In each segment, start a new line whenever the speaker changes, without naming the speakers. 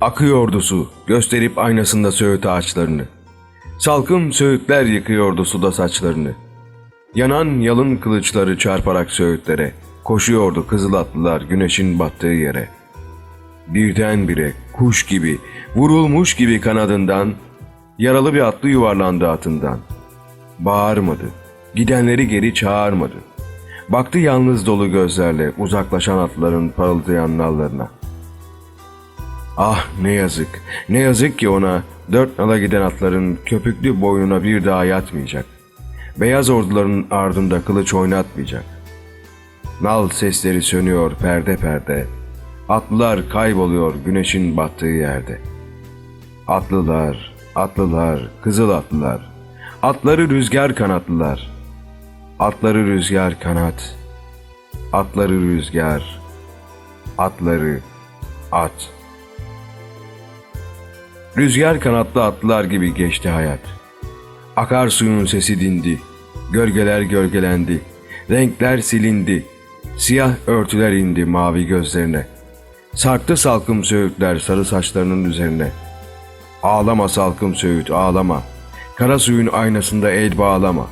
Akıyordu su, gösterip aynasında söğüt ağaçlarını. Salkım söğütler yıkıyordu suda saçlarını. Yanan yalın kılıçları çarparak söğütlere, koşuyordu kızıl atlılar güneşin battığı yere. Birdenbire kuş gibi, vurulmuş gibi kanadından, yaralı bir atlı yuvarlandı atından. Bağırmadı, gidenleri geri çağırmadı. Baktı yalnız dolu gözlerle uzaklaşan atların parıldayan nallarına. Ah ne yazık, ne yazık ki ona dört nala giden atların köpüklü boynuna bir daha yatmayacak. Beyaz orduların ardında kılıç oynatmayacak. Nal sesleri sönüyor perde perde. Atlılar kayboluyor güneşin battığı yerde. Atlılar, atlılar, kızıl atlılar. Atları rüzgar kanatlılar. Atları rüzgar kanat. Atları rüzgar. Atları at. Rüzgar kanatlı atlılar gibi geçti hayat. Akarsuyun sesi dindi. Gölgeler gölgelendi. Renkler silindi. Siyah örtüler indi mavi gözlerine. Sarktı salkım söğütler sarı saçlarının üzerine. Ağlama salkım söğüt ağlama. Kara suyun aynasında el bağlama.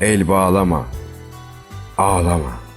El bağlama. Ağlama.